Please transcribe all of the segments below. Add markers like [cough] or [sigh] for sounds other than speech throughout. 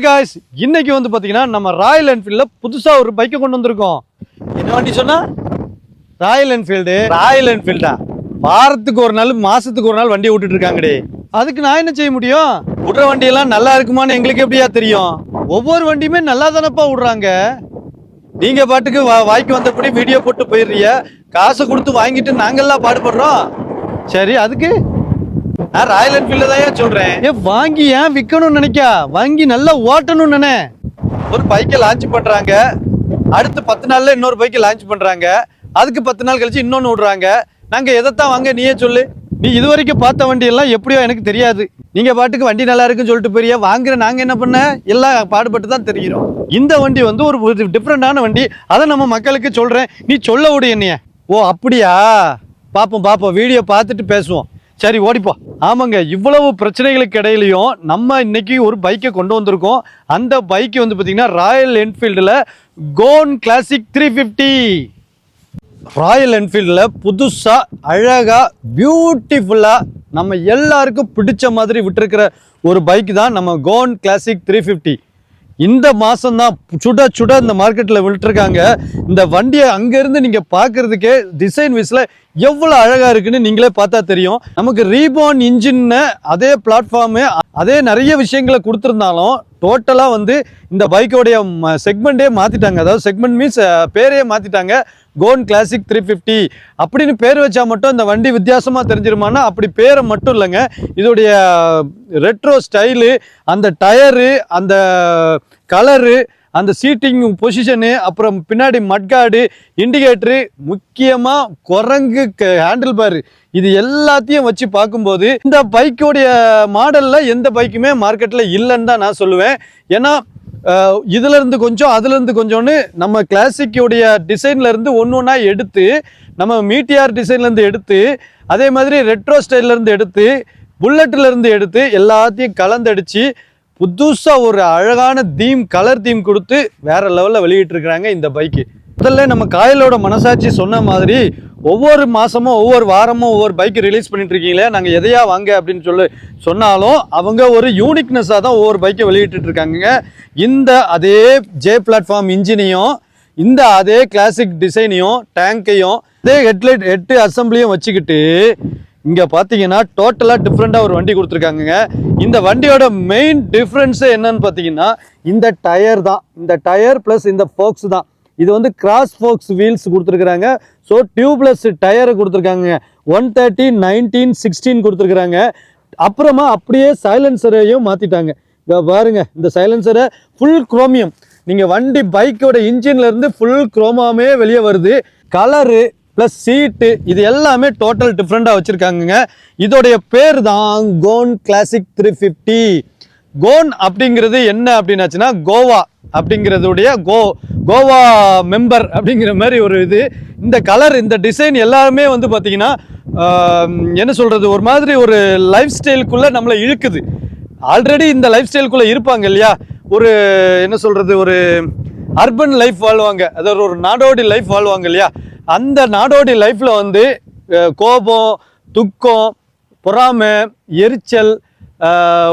Guys இன்னைக்கு வந்து பாத்தீங்கன்னா நம்ம ராயல் என்ஃபீல்டில் புதுசா ஒரு பைக்கை கொண்டு வந்திருக்கோம். என்ன வண்டி சொன்னா? ராயல் என்ஃபீல்டு ராயல் என்ஃபீல்டா வாரத்துக்கு ஒரு நாள் மாசத்துக்கு ஒரு நாள் வண்டியை விட்டுட்டு இருக்காங்கடே. அதுக்கு நான் என்ன செய்ய முடியும்? விடுற வண்டியெல்லாம் நல்லா இருக்குமான்னு எங்களுக்கு எப்படியா தெரியும்? ஒவ்வொரு வண்டியுமே நல்லா தானப்பா விடுறாங்க. நீங்க பாட்டுக்கு வா- வாய்க்கு வந்தபடி வீடியோ போட்டு போயிடுறீங்க. காசு கொடுத்து வாங்கிட்டு நாங்கெல்லாம் பாடுபடுறோம். சரி அதுக்கு? நான் ராயல் என்ஃபீல்டு தான் சொல்றேன். ஏ வாங்கி ஏன் விற்கணும்னு நினைக்கா வாங்கி நல்லா ஓட்டணும்னு நினை. ஒரு பைக்கை லான்ச் பண்றாங்க. அடுத்து பத்து நாள்ல இன்னொரு பைக்கை லான்ச் பண்றாங்க. அதுக்கு பத்து நாள் கழிச்சு இன்னொன்னு விடுறாங்க. நாங்க எதைத்தான் வாங்க நீயே சொல்லு. நீ இது வரைக்கும் பார்த்த வண்டி எல்லாம் எப்படியோ எனக்கு தெரியாது. நீங்க பாட்டுக்கு வண்டி நல்லா இருக்குன்னு சொல்லிட்டு பெரிய வாங்குற நாங்க என்ன பண்ண? எல்லாம் பாடுபட்டு தான் தெரிகிறோம். இந்த வண்டி வந்து ஒரு டிஃப்ரெண்டான வண்டி. அதை நம்ம மக்களுக்கு சொல்றேன். நீ சொல்ல விடு என்னைய. ஓ அப்படியா? பார்ப்போம் பார்ப்போம் வீடியோ பார்த்துட்டு பேசுவோம். சரி ஓடிப்போ. ஆமாங்க இவ்வளவு பிரச்சனைகளுக்கு இடையிலையும் நம்ம இன்னைக்கு ஒரு பைக்கை கொண்டு வந்திருக்கோம். அந்த பைக்கு வந்து பார்த்தீங்கன்னா Royal என்ஃபீல்டில் Goan classic three fifty Royal என்ஃபீல்டில் புதுசாக அழகாக பியூட்டிஃபுல்லாக நம்ம எல்லாருக்கும் பிடிச்ச மாதிரி விட்டுருக்கிற ஒரு பைக் தான் நம்ம கோன் கிளாசிக் த்ரீ ஃபிஃப்டி இந்த மாதம் தான் சுட சுட இந்த மார்க்கெட்டில் விட்டுருக்காங்க. இந்த வண்டியை அங்கேருந்து நீங்கள் பார்க்குறதுக்கே டிசைன் வைஸில் எவ்வளோ அழகாக இருக்குன்னு நீங்களே பார்த்தா தெரியும். நமக்கு ரீபோன் இன்ஜின்னு அதே பிளாட்ஃபார்மு அதே நிறைய விஷயங்களை கொடுத்துருந்தாலும் டோட்டலாக வந்து இந்த பைக்கோடைய செக்மெண்ட்டே மாற்றிட்டாங்க அதாவது செக்மெண்ட் மீன்ஸ் பேரையே மாற்றிட்டாங்க கோன் கிளாசிக் த்ரீ ஃபிஃப்டி அப்படின்னு பேர் வச்சா மட்டும் இந்த வண்டி வித்தியாசமாக தெரிஞ்சிருமானா அப்படி பேரை மட்டும் இல்லைங்க. இதோடைய ரெட்ரோ ஸ்டைலு அந்த டயரு அந்த கலரு அந்த சீட்டிங் பொசிஷனு அப்புறம் பின்னாடி மட்காடு இண்டிகேட்டரு முக்கியமாக குரங்கு ஹேண்டில் பார் இது எல்லாத்தையும் வச்சு பார்க்கும்போது இந்த பைக்கோடைய மாடலில் எந்த பைக்குமே மார்க்கெட்டில் இல்லைன்னு தான் நான் சொல்லுவேன். ஏன்னா இதுலேருந்து கொஞ்சம் அதுலேருந்து கொஞ்சம்னு நம்ம கிளாசிக்கோடைய டிசைன்லேருந்து ஒன்று ஒன்றா எடுத்து நம்ம மீட்டியார் டிசைன்லேருந்து எடுத்து அதே மாதிரி ரெட்ரோ ஸ்டைல்லேருந்து எடுத்து புல்லட்லேருந்து எடுத்து எல்லாத்தையும் கலந்தடிச்சு புதுசாக ஒரு அழகான தீம் கலர் தீம் கொடுத்து வேற லெவலில் வெளியிட்டிருக்கிறாங்க இந்த பைக்கு முதல்ல நம்ம காயலோட மனசாட்சி சொன்ன மாதிரி ஒவ்வொரு மாதமும் ஒவ்வொரு வாரமும் ஒவ்வொரு பைக் ரிலீஸ் பண்ணிட்டு இருக்கீங்களே நாங்கள் எதையா வாங்க அப்படின்னு சொல்லி சொன்னாலும் அவங்க ஒரு யூனிக்னஸாக தான் ஒவ்வொரு பைக்கை வெளியிட்டு இருக்காங்க இந்த அதே ஜே பிளாட்ஃபார்ம் இன்ஜினையும் இந்த அதே கிளாசிக் டிசைனையும் டேங்கையும் அதே ஹெட்லைட் ஹெட்டு அசம்பிளியும் வச்சுக்கிட்டு இங்கே பார்த்தீங்கன்னா டோட்டலாக டிஃப்ரெண்ட்டாக ஒரு வண்டி கொடுத்துருக்காங்க இந்த வண்டியோட மெயின் டிஃப்ரென்ஸே என்னன்னு பார்த்தீங்கன்னா இந்த டயர் தான். இந்த டயர் ப்ளஸ் இந்த ஃபோக்ஸ் தான். இது வந்து கிராஸ் ஃபோக்ஸ் வீல்ஸ் கொடுத்துருக்குறாங்க. ஸோ டியூப்லெஸ் டயரை கொடுத்துருக்காங்க ஒன் தேர்ட்டி நைன்டீன் சிக்ஸ்டீன் கொடுத்துருக்குறாங்க. அப்புறமா அப்படியே சைலன்சரையும் மாற்றிட்டாங்க இப்போ பாருங்க இந்த சைலன்சரை ஃபுல் குரோமியம் நீங்கள் வண்டி பைக்கோட இன்ஜின்லேருந்து ஃபுல் குரோமாமே வெளியே வருது. கலரு ப்ளஸ் சீட்டு இது எல்லாமே டோட்டல் டிஃப்ரெண்ட்டாக வச்சுருக்காங்கங்க. இதோடைய பேர் தான் Goan classic three fifty Goan அப்படிங்கிறது என்ன அப்படின்னாச்சுன்னா கோவா அப்படிங்கிறதுடைய கோ கோவா மெம்பர் அப்படிங்கிற மாதிரி ஒரு இது. இந்த கலர் இந்த டிசைன் எல்லாமே வந்து பார்த்திங்கன்னா என்ன சொல்கிறது ஒரு மாதிரி ஒரு லைஃப் ஸ்டைலுக்குள்ளே நம்மளை இழுக்குது. ஆல்ரெடி இந்த லைஃப் ஸ்டைலுக்குள்ளே இருப்பாங்க இல்லையா? ஒரு என்ன சொல்கிறது ஒரு அர்பன் லைஃப் வாழ்வாங்க. அதாவது ஒரு நாடோடி லைஃப் வாழ்வாங்க இல்லையா? அந்த நாடோடி லைஃப்பில் வந்து கோபம் துக்கம் பொறாமை எரிச்சல்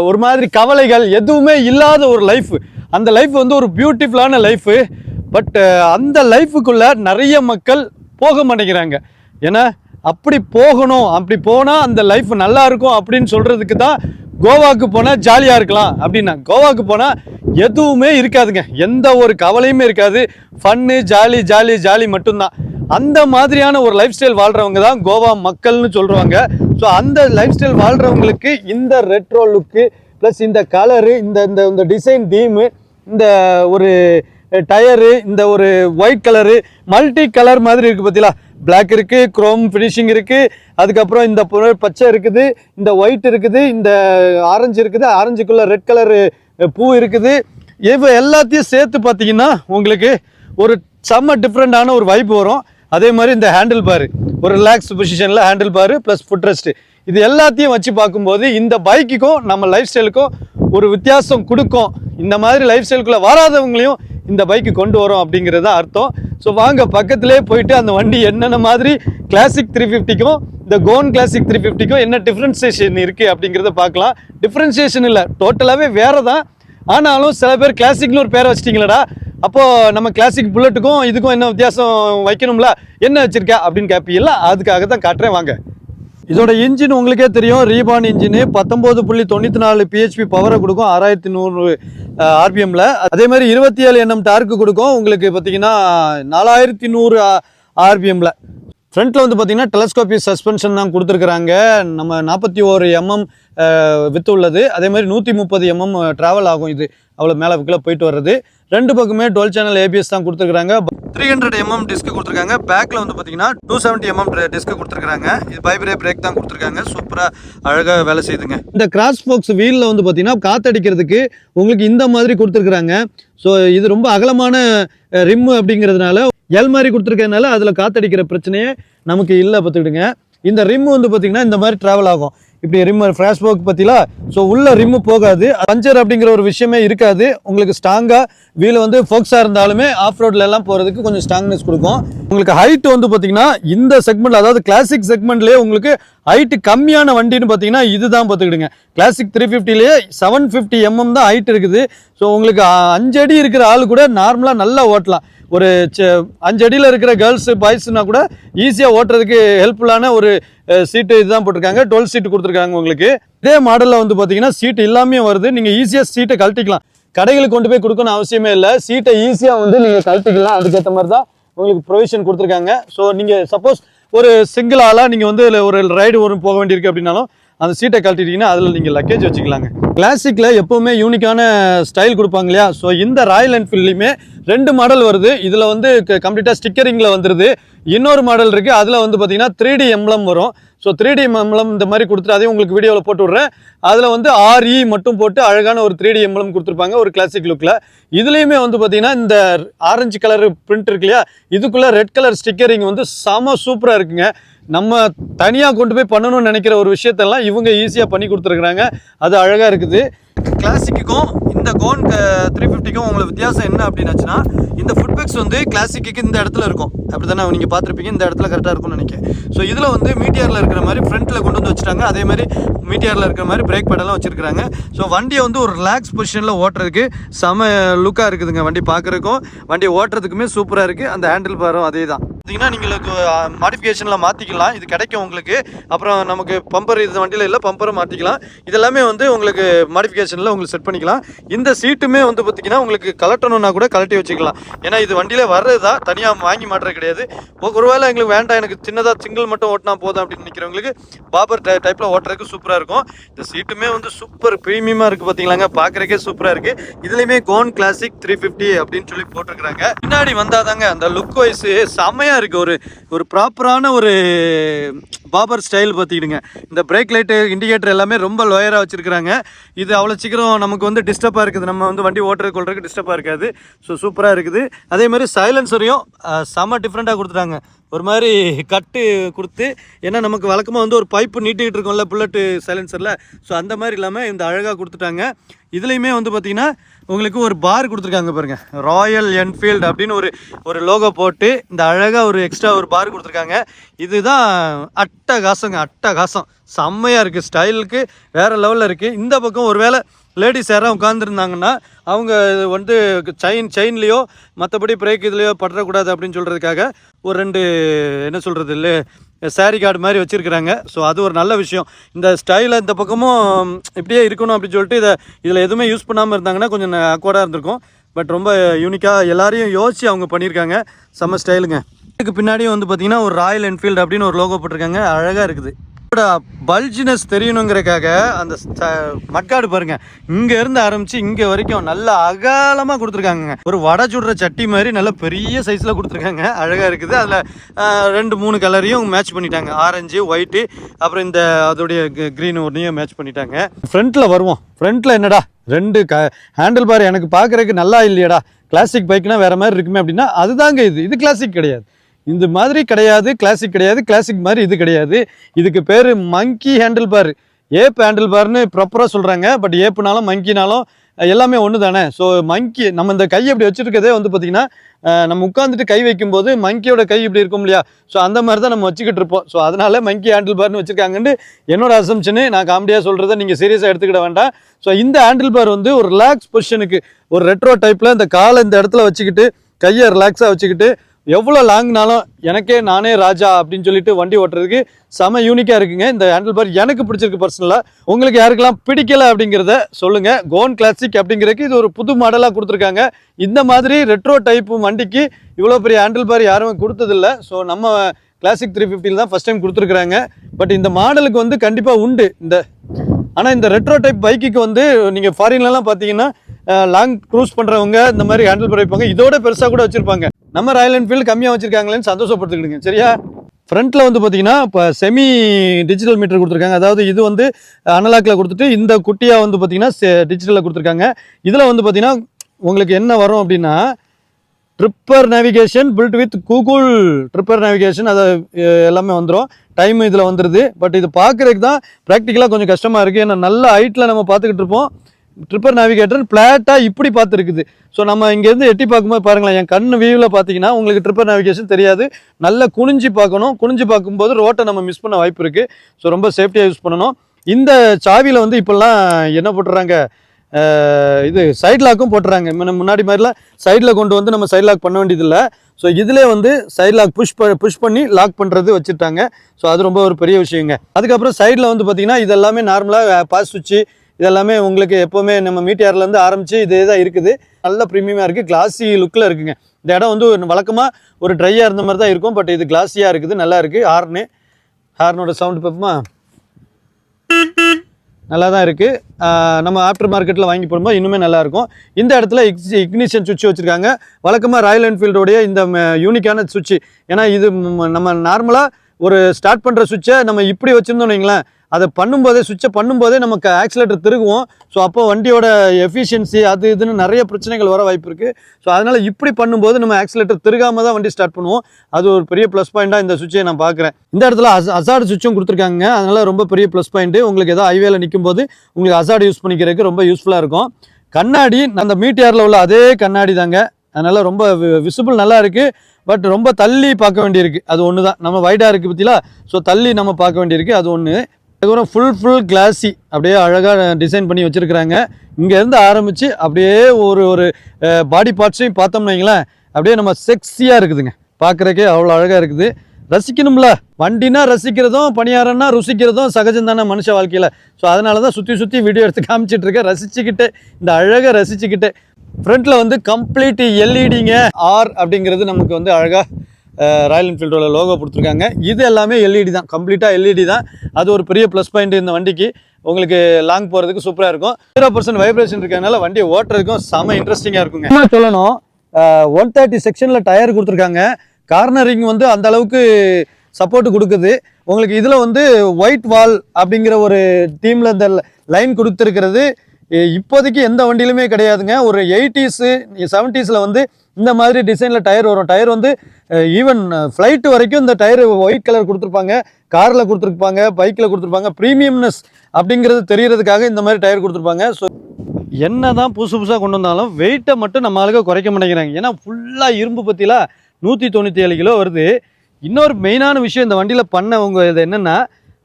ஒரு மாதிரி கவலைகள் எதுவுமே இல்லாத ஒரு லைஃப் அந்த லைஃப் வந்து ஒரு பியூட்டிஃபுல்லான லைஃபு பட் அந்த லைஃபுக்குள்ளே நிறைய மக்கள் போக மாட்டேங்கிறாங்க. ஏன்னா அப்படி போகணும். அப்படி போனால் அந்த லைஃப் நல்லா இருக்கும் அப்படின்னு சொல்கிறதுக்கு தான் கோவாக்கு போனால் ஜாலியாக இருக்கலாம் அப்படின்னா கோவாக்கு போனால் எதுவுமே இருக்காதுங்க. எந்த ஒரு கவலையுமே இருக்காது. ஃபன்னு ஜாலி ஜாலி ஜாலி மட்டும்தான். அந்த மாதிரியான ஒரு லைஃப் ஸ்டைல் வாழ்கிறவங்க தான் கோவா மக்கள்னு சொல்கிறாங்க ஸோ அந்த லைஃப் ஸ்டைல் வாழ்கிறவங்களுக்கு இந்த ரெட்ரோ லுக்கு ப்ளஸ் இந்த கலரு இந்த இந்த இந்த டிசைன் தீமு இந்த ஒரு டயரு இந்த ஒரு ஒயிட் கலரு மல்டி கலர் மாதிரி இருக்குது பார்த்தீங்களா பிளாக் இருக்கு குரோம் ஃபினிஷிங் இருக்கு. அதுக்கப்புறம் இந்த பச்சை இருக்குது இந்த ஒயிட் இருக்குது இந்த ஆரஞ்சு இருக்குது ஆரஞ்சுக்குள்ள ரெட் கலர் பூ இருக்குது. இவ எல்லாத்தையும் சேர்த்து பார்த்தீங்கன்னா உங்களுக்கு ஒரு செம்ம டிஃப்ரெண்டான ஒரு வைப் வரும். அதே மாதிரி இந்த ஹேண்டில் பாரு ஒரு ரிலாக்ஸ் பொசிஷனில் ஹேண்டில் பாரு ப்ளஸ் ஃபுட் ரெஸ்ட் இது எல்லாத்தையும் வச்சு பார்க்கும்போது இந்த பைக்குக்கும் நம்ம லைஃப் ஸ்டைலுக்கும் ஒரு வித்தியாசம் கொடுக்கும். இந்த மாதிரி லைஃப் ஸ்டைலுக்குள்ளே வராதவங்களையும் இந்த பைக்கு கொண்டு வரோம் அப்படிங்கிறது தான் அர்த்தம். ஸோ வாங்க பக்கத்துலேயே போயிட்டு அந்த வண்டி என்னென்ன மாதிரி கிளாசிக் த்ரீ ஃபிஃப்டிக்கும் இந்த கோன் கிளாசிக் த்ரீ ஃபிஃப்டிக்கும் என்ன டிஃப்ரென்சியேஷன் இருக்குது அப்படிங்கிறத பார்க்கலாம். டிஃப்ரென்சியேஷன் இல்லை டோட்டலாகவே வேறு தான் ஆனாலும் சில பேர் கிளாசிக்னு ஒரு பேரை வச்சிட்டிங்களடா. அப்போ நம்ம கிளாசிக் புல்லட்டுக்கும் இதுக்கும் என்ன வித்தியாசம் வைக்கணும்ல? என்ன வச்சுருக்கா அப்படின்னு கேட்பீங்களா அதுக்காக தான் காட்டுறேன் வாங்க. இதோட இன்ஜின் உங்களுக்கே தெரியும். ரீபான் இன்ஜின் பத்தொம்போது புள்ளி தொண்ணூற்றி நாலு பிஹெச்பி பவரை கொடுக்கும். ஆறாயிரத்தி நூறு ஆர்பிஎம்மில் அதே மாதிரி இருபத்தி ஏழு எண்ணம் டார்க்கு கொடுக்கும். உங்களுக்கு பார்த்தீங்கன்னா நாலாயிரத்தி நூறு ஆர்பிஎம்மில் ஃப்ரண்ட்டில் வந்து பார்த்தீங்கன்னா டெலஸ்கோபி சஸ்பென்ஷன் தான் கொடுத்துருக்குறாங்க. நம்ம நாற்பத்தி ஓரு எம்எம் வித்து உள்ளது. அதே மாதிரி நூற்றி முப்பது எம்எம் ட்ராவல் ஆகும் இது. அவ்வளோ மேலே கீழே போயிட்டு வர்றது. ரெண்டு பக்கமே டுவெல் சேனல் ஏபிஎஸ் தான் கொடுத்துருக்காங்க த்ரீ ஹண்ட்ரட் எம்எம் டிஸ்க் கொடுத்துருக்காங்க. பேக்கில் வந்து பார்த்தீங்கன்னா டூ செவன்ட்டி எம்எம் டிஸ்க் கொடுத்துருக்காங்க இது பைப்ரே பிரேக் தான் கொடுத்துருக்காங்க. சூப்பராக அழகாக வேலை செய்யுதுங்க இந்த கிராஸ் பாக்ஸ் வீலில் வந்து பார்த்தீங்கன்னா காத்தடிக்கிறதுக்கு உங்களுக்கு இந்த மாதிரி கொடுத்துருக்குறாங்க. ஸோ இது ரொம்ப அகலமான ரிம்மு அப்படிங்கிறதுனால எல் மாதிரி கொடுத்துருக்கறதுனால அதில் காத்தடிக்கிற பிரச்சனையே நமக்கு இல்லை பார்த்துக்கிடுங்க. இந்த ரிம் வந்து பார்த்தீங்கன்னா இந்த மாதிரி ட்ராவல் ஆகும். இப்படி ரிம் ஃப்ராஷ் போக் பற்றிலாம் ஸோ உள்ளே ரிம்மு போகாது. பஞ்சர் அப்படிங்கிற ஒரு விஷயமே இருக்காது. உங்களுக்கு ஸ்ட்ராங்காக வீல் வந்து ஃபோக்ஸாக இருந்தாலுமே ஆஃப் ரோட்லெலாம் போகிறதுக்கு கொஞ்சம் ஸ்ட்ராங்னஸ் கொடுக்கும். உங்களுக்கு ஹைட் வந்து பார்த்தீங்கன்னா இந்த செக்மெண்ட் அதாவது கிளாசிக் செக்மெண்ட்லேயே உங்களுக்கு ஹைட்டு கம்மியான வண்டின்னு பார்த்தீங்கன்னா இதுதான் பார்த்துக்கிடுங்க கிளாசிக் த்ரீ ஃபிஃப்டிலேயே செவன் ஃபிஃப்டி எம்எம் தான் ஹைட் இருக்குது. ஸோ உங்களுக்கு அஞ்சடி இருக்கிற ஆள் கூட நார்மலாக நல்லா ஓட்டலாம். ஒரு அஞ்சடியில் இருக்கிற கேர்ள்ஸு பாய்ஸ்னால் கூட ஈஸியாக ஓட்டுறதுக்கு ஹெல்ப்ஃபுல்லான ஒரு சீட்டு இதுதான் போட்டிருக்காங்க. டுவெல் சீட்டு கொடுத்துருக்காங்க உங்களுக்கு. இதே மாடலில் வந்து பார்த்தீங்கன்னா சீட்டு இல்லாமே வருது. நீங்கள் ஈஸியாக சீட்டை கழட்டிக்கலாம். கடைகளுக்கு கொண்டு போய் கொடுக்கணும் அவசியமே இல்லை. சீட்டை ஈஸியாக வந்து நீங்கள் கழட்டிக்கலாம். அதுக்கேற்ற மாதிரி தான் உங்களுக்கு ப்ரொவிஷன் கொடுத்துருக்காங்க. ஸோ நீங்கள் சப்போஸ் ஒரு சிங்கிள் ஆளாக நீங்கள் வந்து ஒரு ரைடு ஒரு போக வேண்டியிருக்கு அப்படின்னாலும் அந்த சீட்டை கழட்டிட்டீங்கன்னா அதில் நீங்கள் லக்கேஜ் வச்சுக்கலாங்க. கிளாசிக்கில் எப்போவுமே யூனிக்கான ஸ்டைல் கொடுப்பாங்க இல்லையா? ஸோ இந்த ராயல் என்ஃபீல்ட்லையுமே ரெண்டு மாடல் வருது. இதில் வந்து கம்ப்ளீட்டாக ஸ்டிக்கரிங்கில் வந்துடுது இன்னொரு மாடல் இருக்குது அதில் வந்து பார்த்தீங்கன்னா த்ரீ டி எம்ப்ளம் வரும். ஸோ த்ரீ டி எம்ப்ளம் இந்த மாதிரி கொடுத்துட்டு அதையும் உங்களுக்கு வீடியோவில் போட்டு விட்றேன். அதில் வந்து ஆர்இ மட்டும் போட்டு அழகான ஒரு த்ரீ டி எம்ப்ளம் கொடுத்துருப்பாங்க ஒரு கிளாசிக் லுக்கில் இதுலேயுமே வந்து பார்த்தீங்கன்னா இந்த ஆரஞ்சு கலர் பிரிண்ட் இருக்கு இல்லையா? இதுக்குள்ளே ரெட் கலர் ஸ்டிக்கரிங் வந்து செம சூப்பராக இருக்குங்க. நம்ம தனியாக கொண்டு போய் பண்ணணும்னு நினைக்கிற ஒரு விஷயத்தெல்லாம் இவங்க ஈஸியாக பண்ணி கொடுத்துருக்குறாங்க. அது அழகாக இருக்குது. கிளாசிக்குக்கும் இந்த கோன் த்ரீ ஃபிஃப்டிக்கும் உங்களுக்கு வித்தியாசம் என்ன அப்படின்னாச்சுன்னா இந்த ஃபுட்பேக்ஸ் வந்து கிளாசிக்கு இந்த இடத்துல இருக்கும். அப்படி தானே நீங்கள் பார்த்துருப்பீங்க இந்த இடத்துல கரெக்டாக இருக்கும்னு நினைக்கிறேன். ஸோ இதில் வந்து மீட்டியரில் இருக்கிற மாதிரி ஃப்ரண்ட்டில் கொண்டு வந்து வச்சுட்டாங்க. அதே மாதிரி மீட்டியரில் இருக்கிற மாதிரி பிரேக் பேடெல்லாம் வச்சுருக்காங்க ஸோ வண்டியை வந்து ஒரு ரிலாக்ஸ் பொசிஷனில் ஓட்டுறதுக்கு செம லுக்காக இருக்குதுங்க வண்டி பார்க்குறதுக்கும். வண்டி ஓட்டுறதுக்குமே சூப்பராக இருக்குது அந்த ஹேண்டில் பாரும் அதே தான் பார்த்தீங்கன்னா நீங்கள் மாடிஃபிகேஷனில் மாற்றிக்கலாம் இது கிடைக்கும் உங்களுக்கு. அப்புறம் நமக்கு பம்பர் இது வண்டியில் இல்லை பம்பரும் மாற்றிக்கலாம் இதெல்லாமே வந்து உங்களுக்கு மாடிஃபிகேஷனில் உங்களுக்கு செட் பண்ணிக்கலாம். இந்த சீட்டுமே வந்து பார்த்தீங்கன்னா உங்களுக்கு கலட்டணும்னா கூட கலட்டி வச்சுக்கலாம். ஏன்னா இது வண்டியில் வர்றது தான் தனியாக வாங்கி மாட்டுறது கிடையாது. ஒருவேளை எங்களுக்கு வேண்டாம் எனக்கு சின்னதாக சிங்கிள் மட்டும் ஓட்டினா போதும் அப்படின்னு நினைக்கிறவங்களுக்கு பாபர் டை டைப்பில் ஓட்டுறதுக்கு சூப்பராக இருக்கும். இந்த சீட்டுமே வந்து சூப்பர் ப்ரீமியமாக இருக்குது பார்த்தீங்களாங்க பார்க்குறக்கே சூப்பராக இருக்குது இதுலேயுமே கோன் கிளாசிக் த்ரீ ஃபிஃப்டி அப்படின்னு சொல்லி போட்டிருக்கிறாங்க. பின்னாடி வந்தாதாங்க அந்த லுக் வைஸ் செம்மையாக இருக்குது ஒரு ஒரு ப்ராப்பரான ஒரு பாபர் ஸ்டைல் பார்த்துக்கிடுங்க. இந்த பிரேக் லைட்டு இண்டிகேட்டர் எல்லாமே ரொம்ப லோயராக வச்சுருக்குறாங்க. இது அவ்வளோ சீக்கிரம் நமக்கு வந்து டிஸ்டர்பாக இருக்குது. நம்ம வந்து வண்டி ஓட்டுறது கொள்றதுக்கு டிஸ்டர்பாக இருக்காது. ஸோ சூப்பராக இருக்குது. அதே மாதிரி சைலன்சரையும் செம்ம டிஃப்ரெண்ட்டாக கொடுத்துட்டாங்க. ஒரு மாதிரி கட்டு கொடுத்து ஏன்னா நமக்கு வழக்கமாக வந்து ஒரு பைப்பு நீட்டிக்கிட்டு இருக்கோம்ல புல்லட்டு சைலன்சரில். ஸோ அந்த மாதிரி இல்லாமல் இந்த அழகாக கொடுத்துட்டாங்க. இதுலேயுமே வந்து பார்த்திங்கன்னா உங்களுக்கு ஒரு பார் கொடுத்துருக்காங்க பாருங்கள் ராயல் என்ஃபீல்டு அப்படின்னு ஒரு ஒரு லோகோ போட்டு இந்த அழகாக ஒரு எக்ஸ்ட்ரா ஒரு பார் கொடுத்துருக்காங்க. இதுதான் அட்டகாசங்க அட்டகாசம். செம்மையாக இருக்குது ஸ்டைலுக்கு வேறு லெவலில் இருக்குது இந்த பக்கம் ஒரு வேளை லேடிஸ் யாராவது உட்காந்துருந்தாங்கன்னா அவங்க வந்து செயின் செயின்லேயோ மற்றபடி பிரேக் இதுலேயோ பற்றக்கூடாது அப்படின்னு சொல்கிறதுக்காக ஒரு ரெண்டு என்ன சொல்கிறது இல்லை சாரி கார்டு மாதிரி வச்சுருக்குறாங்க. ஸோ அது ஒரு நல்ல விஷயம். இந்த ஸ்டைலை இந்த பக்கமும் இப்படியே இருக்கணும் அப்படின்னு சொல்லிட்டு இதை இதில் எதுவுமே யூஸ் பண்ணாமல் இருந்தாங்கன்னா கொஞ்சம் அக்வர்டாக இருந்திருக்கும். பட் ரொம்ப யூனிக்காக எல்லாரையும் யோசித்து அவங்க பண்ணியிருக்காங்க. செம்ம ஸ்டைலுங்க இதுக்கு பின்னாடியும் வந்து பார்த்தீங்கன்னா ஒரு ராயல் என்ஃபீல்டு அப்படின்னு ஒரு லோகோ போட்டிருக்காங்க. அழகாக இருக்குது. பல்ஜினஸ் தெரியணுங்கிறக்காக அந்த மட்காடு பாருங்க. இங்க இருந்து ஆரம்பிச்சு இங்க வரைக்கும் நல்ல அகலமா கொடுத்துருக்காங்க ஒரு வடை சுடுற சட்டி மாதிரி நல்ல பெரிய சைஸ்ல கொடுத்துருக்காங்க. அழகா இருக்குது. அதுல ரெண்டு மூணு கலரையும் மேட்ச் பண்ணிட்டாங்க. ஆரஞ்சு ஒயிட்டு அப்புறம் இந்த அதோடைய கிரீன் ஒன்றையும் மேட்ச் பண்ணிட்டாங்க. ஃப்ரண்ட்ல வருவோம். ஃப்ரண்ட்ல என்னடா? ரெண்டு க ஹேண்டில் பார் எனக்கு பார்க்குறதுக்கு நல்லா இல்லையாடா. கிளாசிக் பைக்னா வேற மாதிரி இருக்குமே அப்படின்னா அதுதாங்க இது. இது கிளாசிக் கிடையாது. இந்த மாதிரி கிடையாது கிளாசிக் கிடையாது கிளாசிக் மாதிரி இது கிடையாது. இதுக்கு பேர் monkey handle bar ape handle பார்னு ப்ராப்பராக சொல்கிறாங்க பட் ஏப்புனாலும் மங்கினாலும் எல்லாமே ஒன்று தானே ஸோ மங்கி நம்ம இந்த கை இப்படி வச்சுருக்கதே வந்து பார்த்திங்கன்னா நம்ம உட்காந்துட்டு கை வைக்கும்போது மங்கியோட கை இப்படி இருக்கும் இல்லையா? ஸோ அந்த மாதிரி தான் நம்ம வச்சுக்கிட்டு இருப்போம். ஸோ அதனால் மங்கி ஹேண்டில் பார்னு வச்சுருக்காங்கன்னு என்னோட அசம்ஷனு நான் காமெடியாக சொல்கிறத நீங்கள் சீரியஸாக எடுத்துக்கிட வேண்டாம். ஸோ இந்த ஹேண்டில் பார் வந்து ஒரு ரிலாக்ஸ் பொசிஷனுக்கு ஒரு ரெட்ரோ டைப்பில் இந்த காலை இந்த இடத்துல வச்சுக்கிட்டு கையை ரிலாக்ஸாக வச்சுக்கிட்டு எவ்வளோ லாங்னாலும் எனக்கே நானே ராஜா அப்படின்னு சொல்லிட்டு வண்டி ஓட்டுறதுக்கு செம யூனிக்காக இருக்குங்க. இந்த ஹேண்டில் பார் எனக்கு பிடிச்சிருக்கு பர்சனலாக உங்களுக்கு யாருக்கெல்லாம் பிடிக்கல அப்படிங்கிறத சொல்லுங்கள் கோன் கிளாசிக் அப்படிங்கிறதுக்கு இது ஒரு புது மாடலாக கொடுத்துருக்காங்க. இந்த மாதிரி ரெட்ரோ டைப்பு வண்டிக்கு இவ்வளோ பெரிய ஹேண்டில் பார் யாரும் கொடுத்ததில்ல. ஸோ நம்ம கிளாசிக் த்ரீ ஃபிஃப்டியில் தான் ஃபஸ்ட் டைம் கொடுத்துருக்குறாங்க. பட் இந்த மாடலுக்கு வந்து கண்டிப்பாக உண்டு. இந்த ஆனால் இந்த ரெட்ரோ டைப் பைக்குக்கு வந்து நீங்கள் ஃபாரின்லலாம் பார்த்தீங்கன்னா லாங் க்ரூஸ் பண்ணுறவங்க இந்த மாதிரி ஹேண்டில் பார் வைப்பாங்க. இதோட பெருசாக கூட வச்சுருப்பாங்க. நம்ம ராயல் என்ஃபீல்டு கம்மியாக வச்சுருக்காங்களேன்னு சந்தோஷப்படுத்திக்கிடுங்க. சரியா? ஃப்ரண்ட்டில் வந்து பார்த்தீங்கன்னா இப்போ செமி டிஜிட்டல் மீட்டர் கொடுத்துருக்காங்க. அதாவது இது வந்து அனலாக்ல கொடுத்துட்டு இந்த குட்டியாக வந்து பார்த்தீங்கன்னா டிஜிட்டலில் கொடுத்துருக்காங்க. இதில் வந்து பார்த்தீங்கன்னா உங்களுக்கு என்ன வரும் அப்படின்னா tripper navigation built with Google tripper navigation அதை எல்லாமே வந்துடும் டைம் இதில் வந்துடுது பட் இது பார்க்குறதுக்கு தான் ப்ராக்டிக்கலாக கொஞ்சம் கஷ்டமாக இருக்குது ஏன்னா நல்ல ஹைட்டில் நம்ம பார்த்துக்கிட்டு இருப்போம். ட்ரிப்பர் நேவிகேட்டர் பிளாட்டாக இப்படி பார்த்துருக்குது. ஸோ நம்ம இங்கேருந்து எட்டி பார்க்கும்போது பாருங்களேன் என் கண் வியூவில் பார்த்தீங்கன்னா உங்களுக்கு ட்ரிப்பர் நேவிகேஷன் தெரியாது. நல்லா குனிஞ்சு பார்க்கணும். குனிஞ்சு பார்க்கும்போது ரோட்டை நம்ம மிஸ் பண்ண வாய்ப்பு இருக்குது ஸோ ரொம்ப சேஃப்டியாக யூஸ் பண்ணணும். இந்த சாவியில் வந்து இப்போல்லாம் என்ன போட்டுறாங்க? இது சைட் லாக்கும் போட்டுறாங்க. முன்ன- முன்னாடி மாதிரிலாம் சைடில் கொண்டு வந்து நம்ம சைட் லாக் பண்ண வேண்டியதில்லை. ஸோ இதிலே வந்து சைட் லாக் புஷ் ப புஷ் பண்ணி லாக் பண்ணுறது வச்சுட்டாங்க. ஸோ அது ரொம்ப ஒரு பெரிய விஷயங்க. அதுக்கப்புறம் சைடில் வந்து பார்த்திங்கன்னா இது எல்லாமே நார்மலாக பாஸ் சுவிட்சு இதெல்லாமே உங்களுக்கு எப்போவுமே நம்ம மீட்டியார்லேருந்து ஆரம்பித்து இதே தான் இருக்குது. நல்ல ப்ரீமியமாக இருக்குது கிளாஸி லுக்கில் இருக்குங்க. இந்த இடம் வந்து வழக்கமாக ஒரு ட்ரையாக இருந்த மாதிரி தான் இருக்கும். பட் இது கிளாஸியாக இருக்குது. நல்லா இருக்குது ஹார்னு ஹார்னோட சவுண்ட் பார்ப்போமா? நல்லா தான் இருக்குது நம்ம ஆஃப்டர் மார்க்கெட்டில் வாங்கி போடும்போது இன்னுமே நல்லாயிருக்கும் இந்த இடத்துல இக்ஸ் இக்னிஷன் சுவிட்ச் வச்சுருக்காங்க. வழக்கமாக ராயல் என்ஃபீல்டோடைய இந்த யூனிக்கான சுவிட்ச் ஏன்னா இது நம்ம நார்மலாக ஒரு ஸ்டார்ட் பண்ணுற சுவிட்சை நம்ம இப்படி வச்சுருந்தோம் வைங்களேன். அதை பண்ணும்போதே சுவிட்சை பண்ணும்போதே நமக்கு ஆக்சிலேட்டர் திருகுவோம். ஸோ அப்போ வண்டியோட எஃபிஷியன்சி அது இதுன்னு நிறைய பிரச்சனைகள் வர வாய்ப்பு இருக்குது ஸோ அதனால் இப்படி பண்ணும்போது நம்ம ஆக்சிலேட்டர் திருகாமல் தான் வண்டி ஸ்டார்ட் பண்ணுவோம். அது ஒரு பெரிய ப்ளஸ் பாயிண்ட்டாக இந்த சுவிட்சை நான் பார்க்குறேன். இந்த இடத்துல அஸ் அசாடு சுவிட்சும் கொடுத்துருக்காங்க. அதனால் ரொம்ப பெரிய ப்ளஸ் பாயிண்ட்டு உங்களுக்கு ஏதோ ஹைவேல நிற்கும் போது உங்களுக்கு அசாடு யூஸ் பண்ணிக்கிறதுக்கு ரொம்ப யூஸ்ஃபுல்லாக இருக்கும். கண்ணாடி அந்த மீட்டியாரில் உள்ள அதே கண்ணாடி தாங்க. அதனால் ரொம்ப விசிபிள் நல்லா இருக்குது பட் ரொம்ப தள்ளி பார்க்க வேண்டியிருக்கு. அது ஒன்று தான் நம்ம வைடாக இருக்குது பற்றிலாம் ஸோ தள்ளி நம்ம பார்க்க வேண்டியிருக்கு. அது ஒன்று அதுக்கப்புறம் ஃபுல் ஃபுல் கிளாஸி அப்படியே அழகாக டிசைன் பண்ணி வச்சுருக்குறாங்க. இங்கேருந்து ஆரம்பித்து அப்படியே ஒரு ஒரு பாடி பார்ட்ஸையும் பார்த்தோம்னு வைங்களேன். அப்படியே நம்ம செக்ஸியாக இருக்குதுங்க. பார்க்குறக்கே அவ்வளோ அழகாக இருக்குது. ரசிக்கணும்ல. வண்டினா ரசிக்கிறதும் பணியாரம்னா ருசிக்கிறதும் சகஜம் தானே மனுஷ வாழ்க்கையில். ஸோ அதனால தான் சுற்றி சுற்றி வீடியோ எடுத்து காமிச்சிட்டு இருக்கேன். ரசிச்சுக்கிட்டு இந்த அழகை ரசிச்சுக்கிட்டு. ஃப்ரண்ட்டில் வந்து கம்ப்ளீட் எல்இடிங்க ஆர் அப்படிங்கிறது நமக்கு வந்து அழகாக ராயல் என்ஃபீல்டோட லோகோ கொடுத்துருக்காங்க. இது எல்லாமே எல்இடி தான். கம்ப்ளீட்டாக எல்இடி தான். அது ஒரு பெரிய ப்ளஸ் பாயிண்ட் இந்த வண்டிக்கு. உங்களுக்கு லாங் போகிறதுக்கு சூப்பராக இருக்கும். ஜீரோ பர்சன்ட் வைப்ரேஷன் இருக்கறனால வண்டியை ஓட்டுறதுக்கும் செம இன்ட்ரெஸ்டிங்காக இருக்குங்க. என்ன சொல்லணும். ஒன் தேர்ட்டி செக்ஷனில் டயர் கொடுத்துருக்காங்க. கார்னரிங் வந்து அந்த அளவுக்கு சப்போர்ட் கொடுக்குது. உங்களுக்கு இதில் வந்து ஒயிட் வால் அப்படிங்கிற ஒரு டீமில் இந்த லைன் கொடுத்துருக்கிறது. இப்போதைக்கு எந்த வண்டியிலுமே கிடையாதுங்க. ஒரு எயிட்டிஸு செவன்ட்டீஸில் வந்து இந்த மாதிரி டிசைனில் டயர் வரும். டயர் வந்து ஈவன் ஃப்ளைட்டு வரைக்கும் இந்த டயர் ஒயிட் கலர் கொடுத்துருப்பாங்க. காரில் கொடுத்துருப்பாங்க பைக்கில் கொடுத்துருப்பாங்க. ப்ரீமியம்னஸ் அப்படிங்கிறது தெரியறதுக்காக இந்த மாதிரி டயர் கொடுத்துருப்பாங்க. ஸோ என்ன தான் புதுசு புதுசாக கொண்டு வந்தாலும் வெயிட்டை மட்டும் நம்ம ஆளுங்க குறைக்க மாட்டேங்கிறாங்க. ஏன்னா ஃபுல்லாக இரும்பு பற்றிலாம் நூற்றி தொண்ணூற்றி ஏழு கிலோ வருது. இன்னொரு மெயினான விஷயம் இந்த வண்டியில் பண்ணவங்க இது என்னென்னா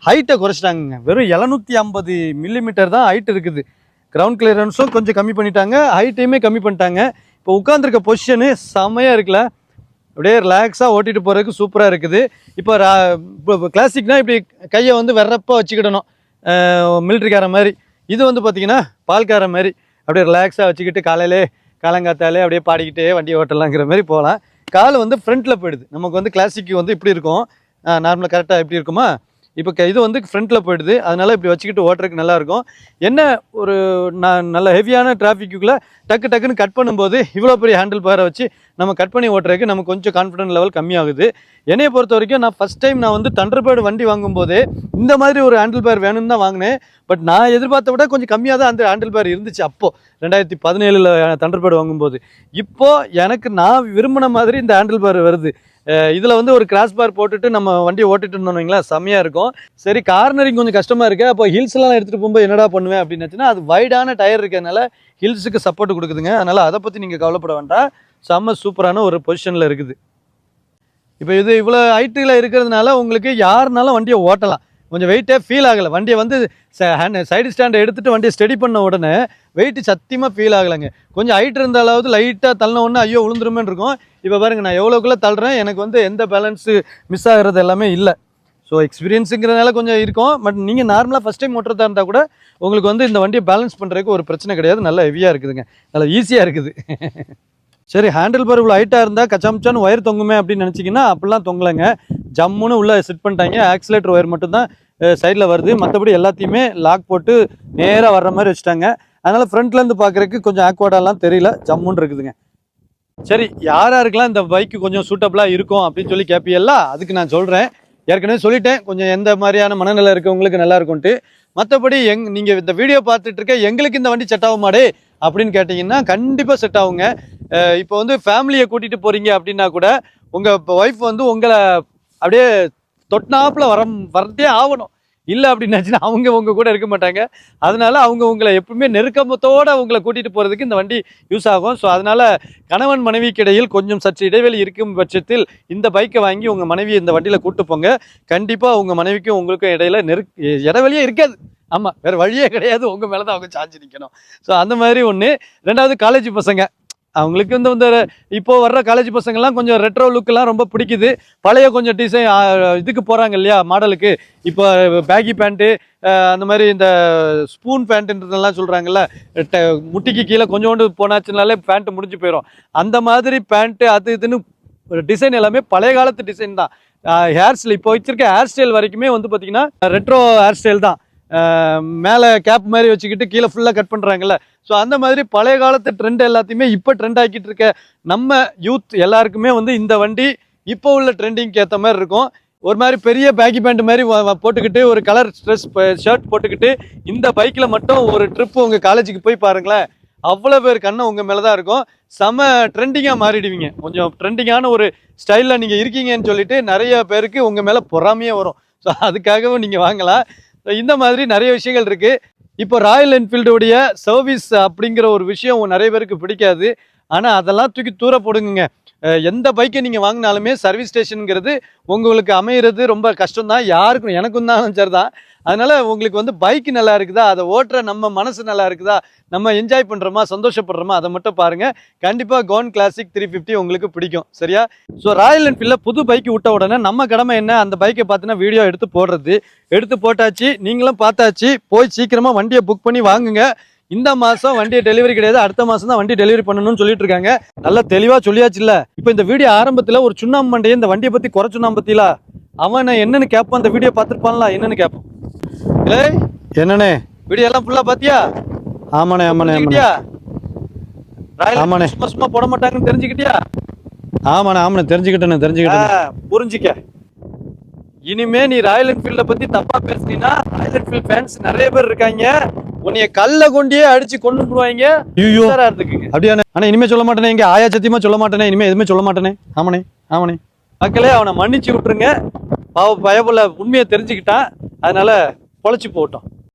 ஹைட்டை குறைச்சிட்டாங்கங்க. வெறும் எழுநூற்றி ஐம்பது மில்லிமீட்டர் தான் ஹைட் இருக்குது. கிரவுண்ட் கிளியரன்ஸும் கொஞ்சம் கம்மி பண்ணிட்டாங்க. ஹைட்டையுமே கம்மி பண்ணிட்டாங்க. இப்போ உட்காந்துருக்க பொசிஷனு செம்மையாக இருக்குல்ல? அப்படியே ரிலாக்ஸாக ஓட்டிட்டு போகிறதுக்கு சூப்பராக இருக்குது. இப்போ ரா இப்போ கிளாசிக்னால் இப்படி கையை வந்து வெறப்பா வச்சுக்கிடணும். மிலிட்ரிக்கார மாதிரி. இது வந்து பார்த்தீங்கன்னா பால்கார மாதிரி. அப்படியே ரிலாக்ஸாக வச்சுக்கிட்டு காலையிலே காலங்காத்தாலே அப்படியே பாடிக்கிட்டே வண்டி ஓட்டலாங்கிற மாதிரி போகலாம். கால் வந்து ஃப்ரண்ட்டில் போயிடுது. நமக்கு வந்து கிளாசிக்கு வந்து இப்படி இருக்கும். நார்மலாக கரெக்டாக எப்படி இருக்குமா? இப்போ க- இது வந்து ஃப்ரண்ட்டில் போயிடுது. அதனால் இப்படி வச்சுக்கிட்டு ஓட்டுறதுக்கு நல்லாயிருக்கும். என்ன ஒரு நான் நல்ல ஹெவியான டிராஃபிக்குள்ளே டக்கு டக்குன்னு கட் பண்ணும்போது இவ்வளோ பெரிய ஹேண்டில் பாரை வச்சு நம்ம கட் பண்ணி ஓட்டுறதுக்கு நமக்கு கொஞ்சம் கான்ஃபிடன்ட் லெவல் கம்மியாகுது. என்னையை பொறுத்த வரைக்கும் நான் ஃபஸ்ட் டைம் நான் வந்து தண்டர்பேர்டு வண்டி வாங்கும்போது இந்த மாதிரி ஒரு ஹேண்டில் பேர் வேணும்னு தான் வாங்கினேன். பட் நான் எதிர்பார்த்த விட கொஞ்சம் கம்மியாக தான் அந்த ஹேண்டில் பேர் இருந்துச்சு அப்போது ரெண்டாயிரத்தி பதினேழில் தண்டர்பேர்டு வாங்கும்போது. இப்போது எனக்கு நான் விரும்பின மாதிரி இந்த ஹேண்டில் பேர் வருது. இதில் வந்து ஒரு கிராஸ் பார் போட்டுட்டு நம்ம வண்டியை ஓட்டிட்டு இருந்தோம்ங்களா வைங்களேன் இருக்கும். சரி கார்னரிங் கொஞ்சம் கஷ்டமாக இருக்குது அப்போ ஹில்ஸ்லாம் எடுத்துகிட்டு போகும்போது என்னடா பண்ணுவேன் அப்படின்னுச்சுன்னா அது வைடான டயர் இருக்கிறதுனால ஹில்ஸுக்கு சப்போர்ட் கொடுக்குதுங்க. அதனால் அதை பற்றி நீங்கள் கவலைப்பட வேண்டாம். செம்ம சூப்பரான ஒரு பொசிஷனில் இருக்குது. இப்போ இது இவ்வளோ ஹைட்டில் இருக்கிறதுனால உங்களுக்கு யாருனாலும் வண்டியை ஓட்டலாம். கொஞ்சம் வெயிட்டே ஃபீல் ஆகலை. வண்டியை வந்து சைடு ஸ்டாண்டை எடுத்துட்டு வண்டியை ஸ்டடி பண்ண உடனே வெயிட்டு சத்தியமாக ஃபீல் ஆகலைங்க. கொஞ்சம் ஹைட் இருந்தாலாவது லைட்டாக தள்ளின ஒன்று ஐயோ விழுந்துருமேன்னு இருக்கும். இப்போ பாருங்கள் நான் எவ்வளோக்குள்ளே தள்ளுறேன்? எனக்கு வந்து எந்த பேலன்ஸு மிஸ் ஆகிறது எல்லாமே இல்லை. ஸோ எக்ஸ்பீரியன்ஸுங்கிறதுனால கொஞ்சம் இருக்கும். பட் நீங்கள் நார்மலாக ஃபஸ்ட் டைம் ஓட்டுறதா இருந்தால் கூட உங்களுக்கு வந்து இந்த வண்டியை பேலன்ஸ் பண்ணுறதுக்கு ஒரு பிரச்சனை கிடையாது. நல்லா ஹெவியாக இருக்குதுங்க. நல்லா ஈஸியாக இருக்குது. [laughs] சரி ஹேண்டில் பார் இவ்வளோ ஹைட்டாக இருந்தால் கச்சாமிச்சான்னு ஒயர் தொங்குமே அப்படின்னு நினச்சிங்கன்னா அப்படிலாம் தொங்கலைங்க. ஜம்முன்னு உள்ளே செட் பண்ணிட்டாங்க. ஆக்சிலேட்டர் ஒயர் மட்டும்தான் சைடில் வருது. மற்றபடி எல்லாத்தையுமே லாக் போட்டு நேராக வர்ற மாதிரி வச்சுட்டாங்க. அதனால் ஃப்ரண்ட்லேருந்து பார்க்குறதுக்கு கொஞ்சம் ஆக்வார்டாலாம் தெரியல. ஜம்முன்னு இருக்குதுங்க. சரி யார் யாருக்கெல்லாம் இந்த பைக்கு கொஞ்சம் சூட்டபிளாக இருக்கும் அப்படின்னு சொல்லி கேட்பியல்ல அதுக்கு நான் சொல்கிறேன் ஏற்கனவே சொல்லிட்டேன். கொஞ்சம் எந்த மாதிரியான மனநிலை இருக்கவங்களுக்கு நல்லா இருக்கும்ட்டு மற்றபடி எங் நீங்கள் இந்த வீடியோ பார்த்துட்டு இருக்க எங்களுக்கு இந்த வண்டி செட் ஆகுமாடே அப்படின்னு கேட்டிங்கன்னா கண்டிப்பாக செட் ஆகுங்க. இப்போ வந்து ஃபேமிலியை கூட்டிகிட்டு போகிறீங்க அப்படின்னா கூட உங்கள் ஒய்ஃப் வந்து உங்களை அப்படியே தொட்டினாப்புல வர வரதே ஆகணும். இல்லை அப்படின்னாச்சுன்னா அவங்க உங்க கூட இருக்க மாட்டாங்க. அதனால அவங்க உங்களை எப்பவுமே நெருக்கமத்தோடு உங்களை கூட்டிகிட்டு போகிறதுக்கு இந்த வண்டி யூஸ் ஆகும். ஸோ அதனால கணவன் மனைவிக்கு இடையில் கொஞ்சம் சற்று இடைவெளி இருக்கும் பட்சத்தில் இந்த பைக்கை வாங்கி உங்கள் மனைவியை இந்த வண்டியில் கூட்டு போங்க. கண்டிப்பாக உங்கள் மனைவிக்கும் உங்களுக்கும் இடையில நெருக் இடைவெளியே இருக்காது. ஆமாம் வேறு வழியே கிடையாது. உங்கள் மேலே தான் அவங்க சாஞ்சு நிற்கணும் ஸோ அந்த மாதிரி ஒன்று ரெண்டாவது காலேஜ் பசங்க. அவங்களுக்கு வந்து இந்த இப்போ வர்ற காலேஜ் பசங்கள்லாம் கொஞ்சம் ரெட்ரோ லுக்கெல்லாம் ரொம்ப பிடிக்குது. பழைய கொஞ்சம் டிசைன் இதுக்கு போகிறாங்க இல்லையா மாடலுக்கு. இப்போ பேகி பேண்ட்டு அந்த மாதிரி இந்த ஸ்பூன் பேண்ட்டுன்றதெல்லாம் சொல்கிறாங்கல்ல முட்டிக்கு கீழே கொஞ்சோண்டு போனாச்சுனாலே பேண்ட்டு முடிஞ்சு போயிடும் அந்த மாதிரி பேண்ட்டு அது இதுன்னு டிசைன் எல்லாமே பழைய காலத்து டிசைன் தான். ஹேர் ஸ்டைல் இப்போ வச்சிருக்க ஹேர் ஸ்டைல் வரைக்குமே வந்து பார்த்தீங்கன்னா ரெட்ரோ ஹேர் ஸ்டைல் தான். மேலே கேப் மாதிரி வச்சுக்கிட்டு கீழே ஃபுல்லாக கட் பண்ணுறாங்கல்ல ஸோ அந்த மாதிரி பழைய காலத்து ட்ரெண்ட் எல்லாத்தையுமே இப்போ ட்ரெண்ட் ஆக்கிட்டு இருக்க நம்ம யூத் எல்லாருக்குமே வந்து இந்த வண்டி இப்போ உள்ள ட்ரெண்டிங்க்கு ஏற்ற மாதிரி இருக்கும். ஒரு மாதிரி பெரிய பேக்கி பேண்ட் மாதிரி போட்டுக்கிட்டு ஒரு கலர் ஸ்ட்ரெஸ் ஷர்ட் போட்டுக்கிட்டு இந்த பைக்கில் மட்டும் ஒரு ட்ரிப் உங்கள் காலேஜுக்கு போய் பாருங்களேன். அவ்வளோ பேர் கண்ணை உங்கள் மேலே தான் இருக்கும். செம ட்ரெண்டிங்காக மாறிடுவீங்க. கொஞ்சம் ட்ரெண்டிங்கான ஒரு ஸ்டைலில் நீங்கள் இருக்கீங்கன்னு சொல்லிட்டு நிறைய பேருக்கு உங்கள் மேலே பொறாமையே வரும். ஸோ அதுக்காகவும் நீங்கள் வாங்கலாம். இந்த மாதிரி நிறைய விஷயங்கள் இருக்கு. இப்போ ராயல் என்ஃபீல்டுடைய சர்வீஸ் அப்படிங்கிற ஒரு விஷயம் நிறைய பேருக்கு பிடிக்காது. ஆனால் அதெல்லாம் தூக்கி தூர போடுங்க எந்த பைக்கை நீங்கள் வாங்கினாலுமே சர்வீஸ் ஸ்டேஷனுங்கிறது உங்களுக்கு அமையிறது ரொம்ப கஷ்டம் தான் யாருக்கும் எனக்கும் தான் சரி தான் உங்களுக்கு வந்து பைக் நல்லா இருக்குதா? அதை ஓட்டுற நம்ம மனசு நல்லா இருக்குதா? நம்ம என்ஜாய் பண்ணுறோமா சந்தோஷப்படுறோமா? அதை மட்டும் பாருங்க. கண்டிப்பாக கோன் கிளாசிக் த்ரீ ஃபிஃப்டி உங்களுக்கு பிடிக்கும். சரியா? ஸோ ராயல் என்ஃபீல்டில் புது பைக் விட்ட உடனே நம்ம கடமை என்ன? அந்த பைக்கை பார்த்தீங்கன்னா வீடியோ எடுத்து போடுறது. எடுத்து போட்டாச்சு. நீங்களும் பார்த்தாச்சு. போய் சீக்கிரமாக வண்டியை புக் பண்ணி வாங்குங்க. இந்த மாசம் வண்டியை டெலிவரி கிடையாது. அடுத்த மாசம் தான் வண்டி டெலிவரி பண்ணணும்னு சொல்லிட்டு இருக்காங்க நல்லா தெளிவா சொல்லியாச்சு இல்ல? இப்போ இந்த வீடியோ ஆரம்பத்துல ஒரு சுண்ணாம்பு மண்டையை இந்த வண்டியை பத்தி குறை சுண்ணாம்பு பத்தில? அவன் என்னன்னு கேட்பான் அந்த வீடியோ பார்த்துருப்பான்ல? என்னன்னு கேட்பான் இல்லை? என்னண்ணே? வீடியோ எல்லாம் ஃபுல்லா பாத்தியா ஆமாண்ணே ஆமாண்ணே ஆமாண்ணே. ஆமாண்ணே. சும்மா சும்மா போட மாட்டாங்கன்னு தெரிஞ்சுக்கிட்டியா? ஆமாண்ணே ஆமாண்ணே. தெரிஞ்சுக்கிட்டேண்ணே தெரிஞ்சுக்கிட்டேன் புரிஞ்சுக்க. இனிமே நீ ராயல் என்ஃபீல்ட பத்தி தப்பா பேசுனீங்கன்னா ராயல் என்ஃபீல்ட் ஃபேன்ஸ் நிறைய பேர் இருக்காங்க. உன்னைய கல்ல கொண்டே அடிச்சு கொண்டு போடுவாங்க ஐயோ. உஷாரா இருந்துக்குங்க. அப்படியாண்ணே ஆனா இனிமே சொல்ல மாட்டேனே. இங்க ஆயா சத்தியமா சொல்ல மாட்டேனே. இனிமே எதுவுமே சொல்ல மாட்டேனே. ஆமாண்ணே ஆமாண்ணே. மக்களே அவனை மன்னிச்சு விட்டுருங்க. பாவ பயபுல உண்மையை தெரிஞ்சுக்கிட்டான். அதனால பொழைச்சு போட்டோம்